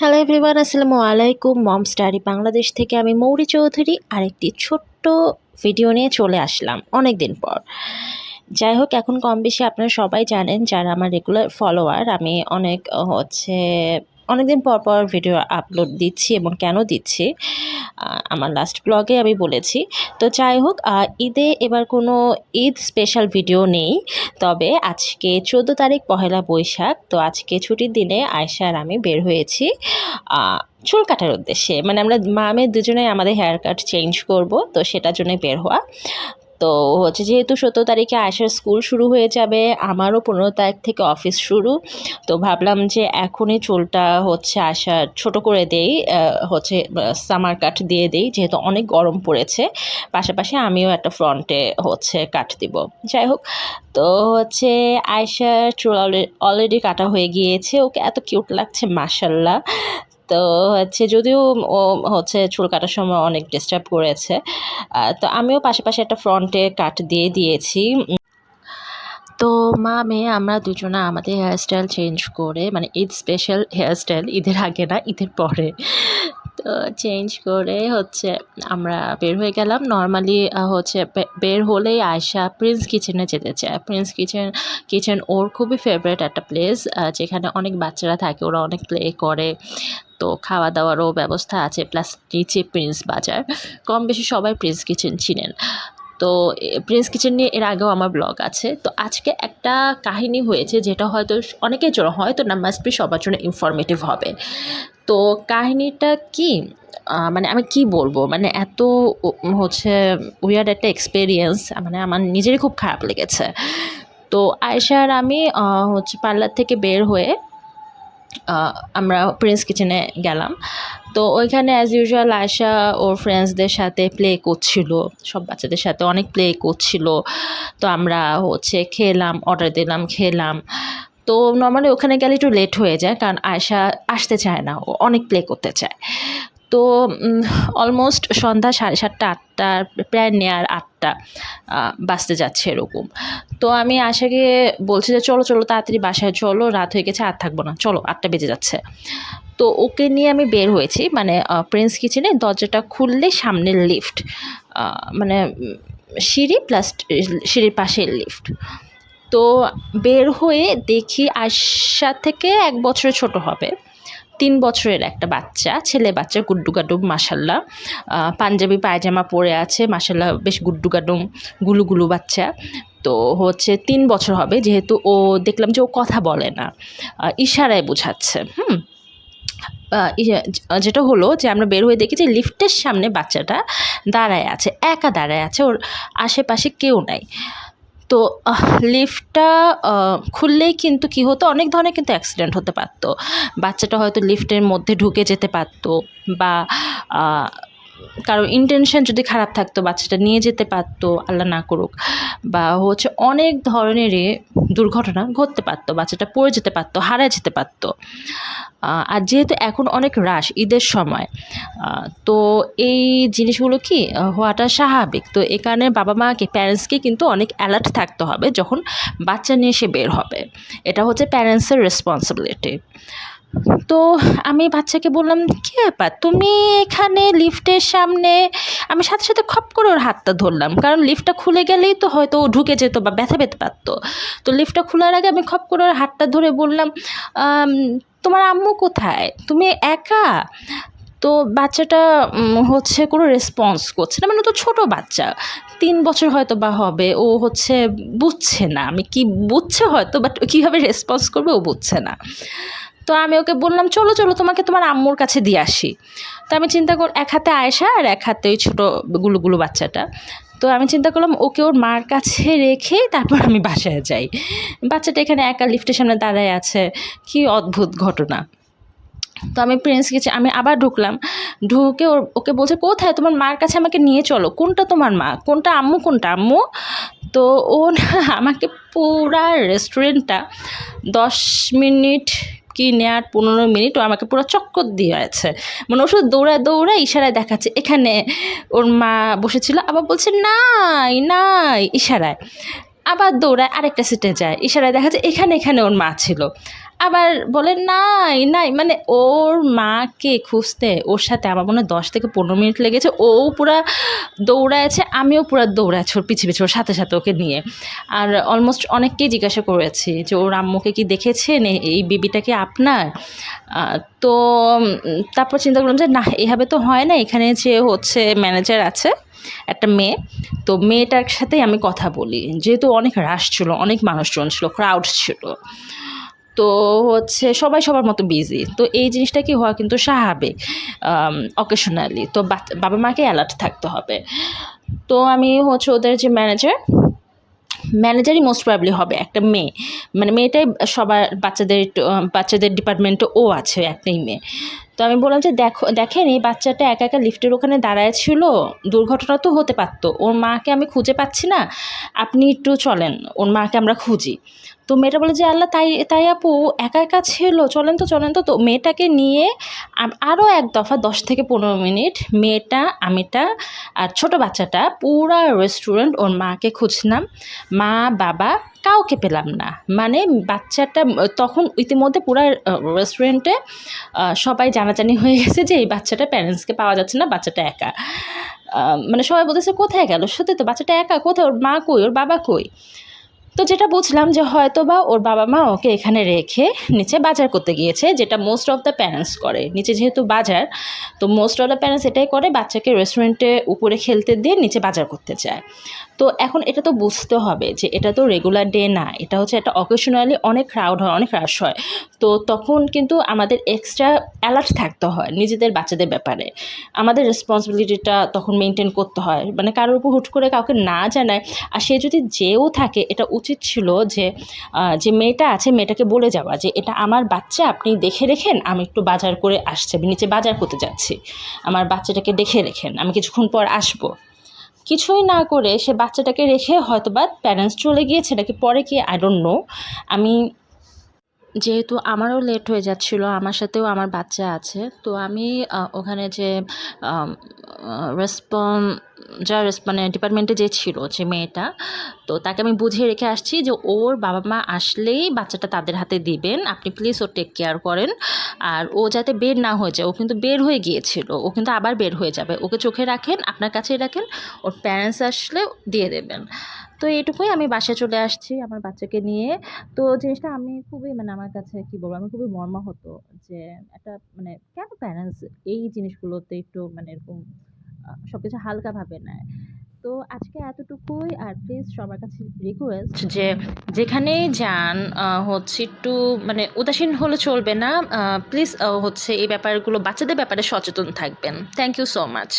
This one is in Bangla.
হ্যালো এভরিওয়ান আসসালামু আলাইকুম মম স্টাডি বাংলাদেশ থেকে আমি মৌরি চৌধুরী আরেকটি ছোট্ট ভিডিও নিয়ে চলে আসলাম অনেক দিন পর। যাই হোক, এখন কম বেশি আপনারা সবাই জানেন যারা আমার রেগুলার ফলোয়ার আমি অনেক, হচ্ছে অনেকদিন পর পর ভিডিও আপলোড দিচ্ছি এবং কেন দিচ্ছি আমার লাস্ট ব্লগে আমি বলেছি। তো যাই হোক ঈদে এবার কোনো ঈদ স্পেশাল ভিডিও নেই, তবে আজকে চোদ্দ তারিখ পহেলা বৈশাখ, তো আজকে ছুটির দিনে আয়সা আর আমি বের হয়েছি চুল কাটার উদ্দেশ্যে। মানে আমরা মামে দুজনে আমাদের হেয়ার কাট চেঞ্জ করব, তো সেটার জন্য বের হওয়া। তো হচ্ছে যেহেতু সতেরো তারিখে আয়সার স্কুল শুরু হয়ে যাবে, আমারও পনেরো তারিখ থেকে অফিস শুরু। তো ভাবলাম যে এখনই চুলটা হচ্ছে আসার ছোট করে দেই হচ্ছে সামার কাট দিয়ে দেই, যেহেতু অনেক গরম পড়েছে। পাশাপাশি আমিও একটা ফ্রন্টে হচ্ছে কাট দিব। যাই হোক, তো হচ্ছে আয়সার চুল অলরেডি কাটা হয়ে গিয়েছে। ওকে এত কিউট লাগছে মাসাল্লাহ তো হচ্ছে যদিও ও হচ্ছে চুল কাটার সময় অনেক ডিস্টার্ব করেছে তো আমিও পাশাপাশি একটা ফ্রন্টে কাট দিয়ে দিয়েছি। তো মা, মেয়ে, আমরা দুজনা আমাদের হেয়ারস্টাইল চেঞ্জ করে মানে ঈদ স্পেশাল হেয়ারস্টাইল ঈদের আগে না, ঈদের পরে। তো চেঞ্জ করে হচ্ছে আমরা বের হয়ে গেলাম। নর্মালি হচ্ছে বের হলেই আয়সা প্রিন্স কিচেনে যেতে চায়। প্রিন্স কিচেন কিচেন ওর খুবই ফেভারেট একটা প্লেস যেখানে অনেক বাচ্চারা থাকে, ওরা অনেক প্লে করে। তো খাওয়া দাওয়ারও ব্যবস্থা আছে প্লাস নিচে প্রিন্স বাজার কম বেশি সবাই প্রিন্স কিচেন চিনেন। তো প্রিন্স কিচেন নিয়ে এর আগেও আমার ব্লগ আছে। তো আজকে একটা কাহিনী হয়েছে যেটা হয়তো অনেকের জন্য হয়তো না মাস্ট বি সবার জন্য ইনফরমেটিভ হবে। তো কাহিনীটা কি? মানে আমি কি বলব? মানে এত হচ্ছে উইয়ার্ড একটা এক্সপেরিয়েন্স মানে আমার নিজেরই খুব খারাপ লেগেছে। তো আয়েশা আর আমি হচ্ছে পার্লার থেকে বের হয়ে আমরা প্রিন্স কিচেনে গেলাম। তো ওইখানে অ্যাজ ইউজুয়াল আয়সা ওর ফ্রেন্ডসদের সাথে প্লে করছিল। সব বাচ্চাদের সাথে অনেক প্লে করছিল। তো আমরা হচ্ছে খেলাম অর্ডার দিলাম, খেলাম। তো নর্মালি ওখানে গেলে একটু লেট হয়ে যায় কারণ আয়সা আসতে চায় না, ও অনেক প্লে করতে চায়। তো অলমোস্ট সন্ধ্যা সাড়ে সাতটা আটটার প্রায় নেয়ার আটটা বাজতে যাচ্ছে এরকম। তো আমি আশাকে বলছি যে, চলো চলো, তাড়াতাড়ি বাসায় চলো, রাত হয়ে গেছে, আর থাকব না। চলো, আটটা বেজে যাচ্ছে। তো ওকে নিয়ে আমি বের হয়েছি মানে প্রিন্স কিচেনে দরজাটা খুললে সামনের লিফট মানে সিঁড়ি প্লাস সিঁড়ির পাশে লিফট তো বের হয়ে দেখি আশা থেকে এক বছরের ছোট হবে। তিন বছরের একটা বাচ্চা, ছেলে বাচ্চা গুড্ডু গাডুম মাসাল্লাহ পাঞ্জাবি, পায়জামা পরে আছে মাসাল্লাহ বেশ গুড্ডু গাডুম গুলু গুলু বাচ্চা। তো হচ্ছে তিন বছর হবে, যেহেতু ও দেখলাম যে ও কথা বলে না। ইশারায় বোঝাচ্ছে, হুম? যেটা হলো যে আমরা বের হয়ে দেখি যে লিফটের সামনে বাচ্চাটা দাঁড়ায় আছে, একা দাঁড়ায় আছে, ওর আশেপাশে কেউ নাই। তো লিফটটা খুললেই কিন্তু কি হতো, অনেক ধরনের কিন্তু অ্যাক্সিডেন্ট হতে পারতো। বাচ্চাটা হয়তো লিফটের মধ্যে ঢুকে যেতে পারতো বা কারও ইন্টেনশন যদি খারাপ থাকতো, বাচ্চাটা নিয়ে যেতে পারতো, আল্লাহ না করুক, বা হচ্ছে অনেক ধরনের দুর্ঘটনা ঘটতে পারতো, বাচ্চাটা পড়ে যেতে পারতো হারা যেতে পারতো। আর যেহেতু এখন অনেক রাশ ঈদের সময় তো এই জিনিসগুলো কি হওয়াটা স্বাভাবিক। তো এই কারণে বাবা মাকে প্যারেন্টসকে কিন্তু অনেক অ্যালার্ট থাকতে হবে যখন বাচ্চা নিয়ে সে বের হবে। এটা হচ্ছে প্যারেন্টসের রেসপন্সিবিলিটি তো আমি বাচ্চাকে বললাম, কী ব্যাপার? তুমি এখানে লিফটের সামনে আমি সাথে সাথে খপ করে ওর হাতটা ধরলাম, কারণ লিফটটা খুলে গেলেই তো হয়তো ও ঢুকে যেত বা ব্যথা পেতে পারতো। তো লিফটটা খোলার আগে আমি খপ করে ওর হাতটা ধরে বললাম তোমার আম্মু কোথায়? তুমি একা? তো বাচ্চাটা হচ্ছে কোনো রেসপন্স করছে না। মানে তো ছোটো বাচ্চা, তিন বছর হয়তো বা হবে, ও হচ্ছে বুঝছে না। আমি কি বুঝছে হয়তো বাট কীভাবে রেসপন্স করবে ও বুঝছে না। তো আমি ওকে বললাম, চলো চলো, তোমাকে তোমার আম্মুর কাছে দিয়ে আসি। তো আমি চিন্তা কর, এক হাতে আয়সা আর এক হাতে ওই ছোটো গুলুগুলু বাচ্চাটা। তো আমি চিন্তা করলাম, ওকে ওর মার কাছে রেখে তারপর আমি বাসায় যাই। বাচ্চাটা এখানে একা লিফটের সামনে দাঁড়ায় আছে, কি অদ্ভুত ঘটনা। তো আমি প্রিন্স গেছি, আমি আবার ঢুকলাম, ঢুকে ওর, ওকে বলছে, কোথায়? তোমার মার কাছে আমাকে নিয়ে চলো। কোনটা তোমার মা? কোনটা আম্মু কোনটা আম্মু? তো ও আমাকে পুরা রেস্টুরেন্টটা দশ মিনিট কি নেয়ার পনেরো মিনিট ও আমাকে পুরো চক্কর দিয়ে আছে মানে ওষুধ দৌড়ায় দৌড়ায় ইশারায় দেখাচ্ছে। এখানে ওর মা বসেছিল, আবার বলছে, নাই নাই, ইশারায়। আবার দৌড়ায় আরেকটা সিটে যায়। ইশারায় দেখা যায় এখানে এখানে ওর মা ছিল। আবার বলে, নাই নাই। মানে ওর মাকে খুঁজতে ওর সাথে আমার মনে হয় দশ থেকে পনেরো মিনিট লেগেছে। ও পুরা দৌড়াচ্ছে আমিও পুরা দৌড়াচ্ছি ওর পিছিয়ে পিছিয়ে ওর সাথে সাথে ওকে নিয়ে। আর অলমোস্ট অনেককেই জিজ্ঞাসা করেছি যে, ওর আম্মুকে কি দেখেছেন? এই বেবিটা কি আপনার? তো তারপর চিন্তা করলাম যে, না, এভাবে তো হয় না। এখানে যে হচ্ছে ম্যানেজার আছে, একটা মেয়ে, তো মেয়েটার সাথেই আমি কথা বলি। যেহেতু অনেক রাশ ছিল, অনেক মানুষজন ছিল ক্রাউড ছিল। তো হচ্ছে সবাই সবার মতো বিজি তো এই জিনিসটা কি হওয়া কিন্তু স্বাভাবিক অকেশনালি তো বাবা মাকে অ্যালার্ট থাকতে হবে। তো আমি হচ্ছে ওদের যে ম্যানেজার ম্যানেজারই মোস্ট প্রবলি হবে একটা মেয়ে। মানে মেয়েটাই সবার বাচ্চাদের বাচ্চাদের ডিপার্টমেন্টে ও আছে, একটাই মেয়ে। তো আমি বললাম যে দেখো, দেখেন এই বাচ্চাটা একা একা লিফটের ওখানে দাঁড়ায় ছিল, দুর্ঘটনা তো হতে পারতো। ওর মাকে আমি খুঁজে পাচ্ছি না, আপনি একটু চলেন, ওর মাকে আমরা খুঁজি। তো মেয়েটা বলে যে, আল্লাহ, তাই তাই আপু, একা একা ছিল, চলেন তো চলেন তো। তো মেয়েটাকে নিয়ে আরও এক দফা, দশ থেকে পনেরো মিনিট মেয়েটা, আমিটা আর ছোট বাচ্চাটা পুরা রেস্টুরেন্ট ওর মাকে খুঁজলাম মা, বাবা কাউকে পেলাম না। মানে বাচ্চাটা, তখন ইতিমধ্যে পুরা রেস্টুরেন্টে সবাই জানাজানি হয়ে গেছে যে এই বাচ্চাটা প্যারেন্টসকে পাওয়া যাচ্ছে না, বাচ্চাটা একা। মানে সবাই বলতেছে, কোথায় গেল? সত্যি তো বাচ্চাটা একা, কোথায়? ওর মা কই? ওর বাবা কই? তো যেটা বুঝলাম যে হয়তো বা ওর বাবা মা ওকে এখানে রেখে নিচে বাজার করতে গিয়েছে, যেটা মোস্ট অফ দ্য প্যারেন্টস করে। নিচে যেহেতু বাজার, তো মোস্ট অফ দ্য প্যারেন্টস এটাই করে, বাচ্চাকে রেস্টুরেন্টে উপরে খেলতে দিয়ে নিচে বাজার করতে চায়। তো এখন এটা তো বুঝতে হবে যে এটা তো রেগুলার ডে না, এটা হচ্ছে একটা অকেশনালি অনেক ক্রাউড হয়, অনেক রাশ হয়। তো তখন কিন্তু আমাদের এক্সট্রা অ্যালার্ট থাকতে হয় নিজেদের বাচ্চাদের ব্যাপারে। আমাদের রেসপন্সিবিলিটিটা তখন মেনটেন করতে হয়। মানে কারোর উপর হুট করে কাউকে না জানায়, আর সে যদি যেও থাকে, এটা উচিত ছিল যে যে মেয়েটা আছে, মেয়েটাকে বলে যাওয়া যে, এটা আমার বাচ্চা, আপনি দেখে রেখেন, আমি একটু বাজার করে আসছি, আমি নিচে বাজার করতে যাচ্ছি। আমার বাচ্চাটাকে দেখে রেখেন, আমি কিছুক্ষণ পর আসব। কিছুই না করে সে বাচ্চাটাকে রেখে হয়তো বা প্যারেন্টস চলে গিয়েছে, নাকি পরে কি আই ডোন্ট নো আমি যেহেতু আমারও লেট হয়ে যাচ্ছিল, আমার সাথেও আমার বাচ্চা আছে, তো আমি ওখানে যে রেসপন যা রেস- মানে ডিপার্টমেন্টে যে ছিল, যে মেয়েটা, তো তাকে আমি বুঝিয়ে রেখে আসছি যে ওর বাবা মা আসলেই বাচ্চাটা তাদের হাতে দিবেন। আপনি প্লিজ ওর টেক কেয়ার করেন। আর ও যাতে বের না হয়ে যায়, ও কিন্তু বের হয়ে গিয়েছিল, ও কিন্তু আবার বের হয়ে যাবে। ওকে চোখে রাখেন, আপনার কাছেই রাখেন, ওর প্যারেন্টস আসলে দিয়ে দেবেন। তো এটুকুই আমি বাসায় চলে আসছি আমার বাচ্চাকে নিয়ে। তো জিনিসটা আমি খুবই মানে আমার কাছে কি বলব, আমি খুবই মর্মাহত যে একটা মানে কেন প্যারেন্টস এই জিনিসগুলোতে একটু মানে এরকম সব কিছু হালকাভাবে নেয়। তো আজকে এতটুকুই, আর প্লিজ সবার কাছে রিকোয়েস্ট যে যেখানেই যান হচ্ছে একটু মানে উদাসীন হলে চলবে না। প্লিজ হচ্ছে এই ব্যাপারগুলো, বাচ্চাদের ব্যাপারে সচেতন থাকবেন। Thank you so much